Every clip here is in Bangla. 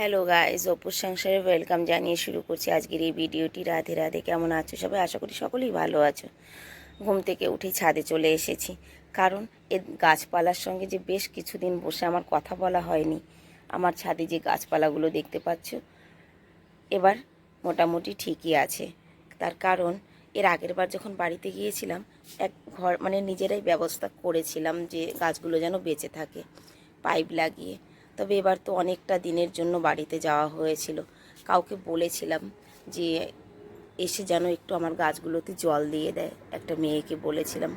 হ্যালো গাইজ অপুর সংসারে ওয়েলকাম জানিয়ে শুরু করছি আজকের এই ভিডিওটি রাধে রাধে, কেমন আছো সবাই? আশা করি সকলেই ভালো আছো। ঘুম থেকে উঠে ছাদে চলে এসেছি। কারণ এ গাছপালার সঙ্গে যে বেশ কিছুদিন বসে আমার কথা বলা হয়নি, আমার ছাদে যে গাছপালাগুলো দেখতে পাচ্ছ, এবার মোটামুটি ঠিকই আছে। তার কারণ এর আগের বার যখন বাড়িতে গিয়েছিলাম, এক ঘর মানে নিজেরাই ব্যবস্থা করেছিলাম যে গাছগুলো যেন বেঁচে থাকে, পাইপ লাগিয়ে। তবে এবার তো অনেকটা দিনের জন্য বাড়িতে যাওয়া হয়েছিল। কাউকে বলেছিলাম যে এসে যেন একটু আমার গাছগুলোতে জল দিয়ে দেয়, একটা মেয়েকে বলেছিলাম।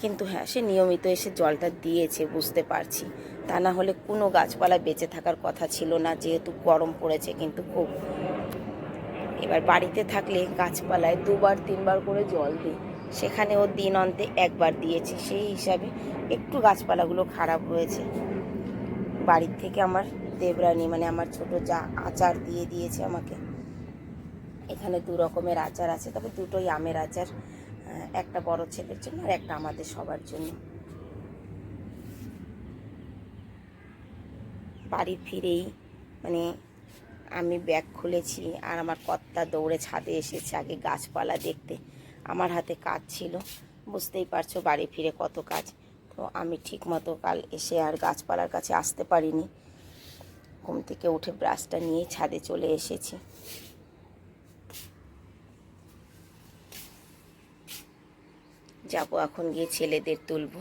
কিন্তু হ্যাঁ সে নিয়মিত এসে জলটা দিয়েছে, বুঝতে পারছি। তা না হলে কোনো গাছপালা বেঁচে থাকার কথা ছিল না, যেহেতু গরম পড়েছে কিন্তু খুব। এবার বাড়িতে থাকলে গাছপালায় দুবার, তিনবার করে জল দিই। সেখানে ও দিন অন্তে একবার দিয়েছি, সেই হিসাবে একটু গাছপালাগুলো খারাপ হয়েছে বাড়ির থেকে আমার দেবরানি মানে আমার ছোট যা আচার দিয়ে দিয়েছে আমাকে। এখানে দু রকমের আচার আছে, তবে দুটোই আমের আচার একটা বড় ছেলের জন্য আর একটা আমাদের সবার জন্য। বাড়ি ফিরেই মানে আমি ব্যাগ খুলেছি আর আমার কর্তা দৌড়ে ছাদে এসেছে আগে গাছপালা দেখতে। আমার হাতে কাজ ছিল, বুঝতেই পারছ বাড়ি ফিরে কত কাজ। তো আমি ঠিক মতো কাল এসে আর গাছপালার কাছে আসতে পারিনি। ঘুম থেকে উঠে ব্রাশটা নিয়ে ছাদে চলে এসেছি। যাব এখন গিয়ে ছেলেদের তুলবো।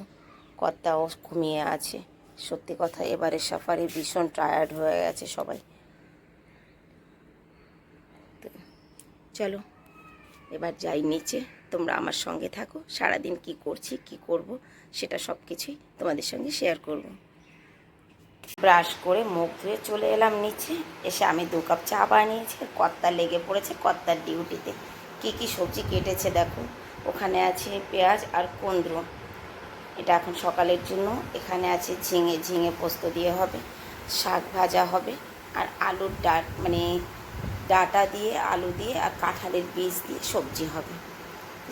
কর্তাও ঘুমিয়ে আছে। সত্যি কথা, এবারে সাফারি ভীষণ টায়ার্ড হয়ে গেছে সবাই। চলো, এবার যাই নিচে। তোমরা আমার সঙ্গে থাকো, সারাদিন কি করছি, কি করব, সেটা সব কিছুই তোমাদের সঙ্গে শেয়ার করব। ব্রাশ করে মুখ ধুয়ে চলে এলাম নিচে, এসে আমি দু কাপ চা বানিয়েছি, কর্তা লেগে পড়েছে কর্তার ডিউটিতে। কি কি সবজি কেটেছে দেখো, ওখানে আছে পেঁয়াজ আর কুন্দ্র এটা এখন সকালের জন্য, এখানে আছে ঝিঙে ঝিঙে পোস্ত দিয়ে হবে, শাক ভাজা হবে, আর আলুর ডাট মানে ডাটা দিয়ে, আলু দিয়ে আর কাঁঠালের বীজ দিয়ে সবজি হবে।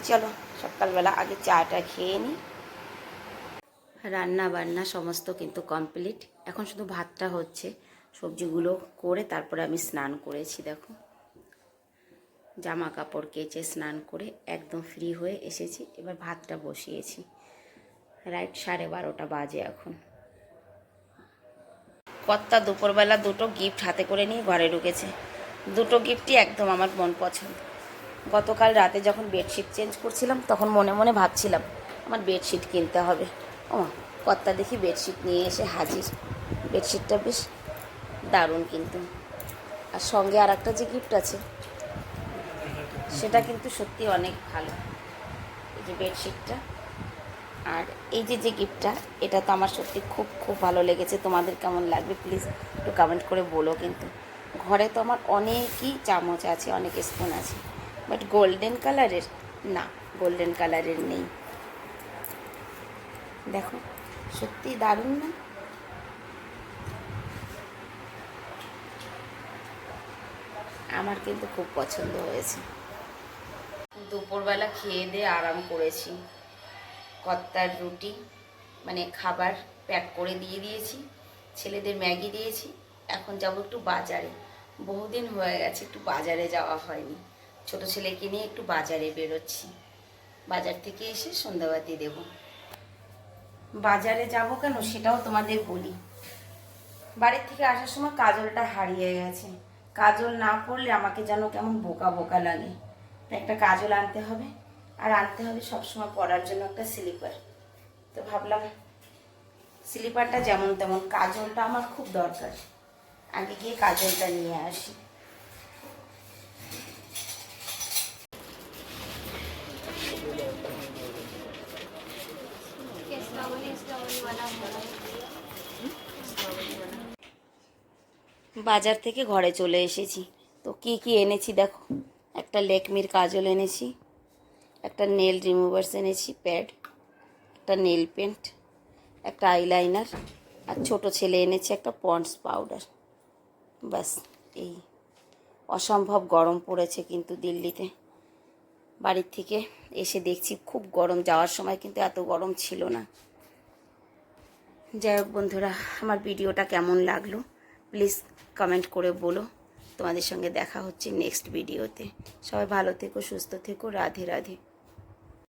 চলো, সকালবেলা আগে চাটা খেয়ে নিই রান্না বান্না সমস্ত কিন্তু কমপ্লিট। এখন শুধু ভাতটা হচ্ছে, সবজিগুলো করে তারপরে আমি স্নান করেছি, দেখো। জামা কাপড় কেচে স্নান করে একদম ফ্রি হয়ে এসেছি, এবার ভাতটা বসিয়েছি। রাইট সাড়ে বারোটা বাজে এখন। কর্তা দুপুরবেলা দুটো গিফট হাতে করে নিয়ে ঘরে ঢুকেছে। দুটো গিফটই একদম আমার মন পছন্দ। গতকাল রাতে যখন বেডশিট চেঞ্জ করছিলাম, তখন মনে মনে ভাবছিলাম, আমার বেডশিট কিনতে হবে। ও কর্তা দেখি বেডশিট নিয়ে এসে হাজির। বেডশিটটা বেশ দারুণ কিন্তু। আর সঙ্গে আর একটা যে গিফট আছে, সেটা কিন্তু সত্যি অনেক ভালো। এই যে বেডশিটটা। আর এই যে যে গিফটটা এটা তো আমার সত্যি খুব খুব ভালো লেগেছে। তোমাদের কেমন লাগবে প্লিজ একটু কমেন্ট করে বলো কিন্তু। ঘরে তো আমার অনেকই চামচ আছে, অনেক স্পুন আছে। বাট গোল্ডেন কালারের না গোল্ডেন কালারের নেই। দেখো, সত্যি দারুণ না? আমার কিন্তু খুব পছন্দ হয়েছে। দুপুরবেলা খেয়ে দিয়ে আরাম করেছি। কর্তার রুটি মানে খাবার প্যাক করে দিয়ে দিয়েছি। ছেলেদের ম্যাগি দিয়েছি। এখন যাব একটু বাজারে। বহুদিন হয়ে গেছে, একটু বাজারে যাওয়া হয়নি। ছোট ছেলেকে নিয়ে একটু বাজারে বেরোচ্ছি। বাজার থেকে এসে সন্ধ্যাবাতি দেব। বাজারে যাব কেন সেটাও তোমাদের বলি। বাড়ির থেকে আসার সময় কাজলটা হারিয়ে গেছে। কাজল না পড়লে আমাকে যেন কেমন বোকা বোকা লাগে। একটা কাজল আনতে হবে, আর আনতে হবে সবসময় পরার জন্য একটা স্লিপার। তো ভাবলাম স্লিপারটা যেমন তেমন, কাজলটা আমার খুব দরকার। আগে গিয়ে কাজলটা নিয়ে আসি। বাজার থেকে ঘরে চলে এসেছি। তো কি কি এনেছি দেখো? একটা লেকমির কাজল এনেছি, একটা নেল রিমুভার্স এনেছি, প্যাড, একটা নেল পেন্ট, একটা আইলাইনার, আর ছোট ছেলে এনেছে একটা পন্ডস পাউডার। ব্যাস, এই অসম্ভব গরম পড়েছে কিন্তু দিল্লিতে। বাড়ির থেকে এসে দেখছি, খুব গরম, যাওয়ার সময় কিন্তু এত গরম ছিল না। যাই হোক বন্ধুরা, আমার ভিডিওটা কেমন লাগল? প্লিজ কমেন্ট করে বলো। তোমাদের সঙ্গে দেখা হচ্ছে নেক্সট ভিডিওতে সবাই ভালো থেকো, সুস্থ থেকো। রাধে রাধে।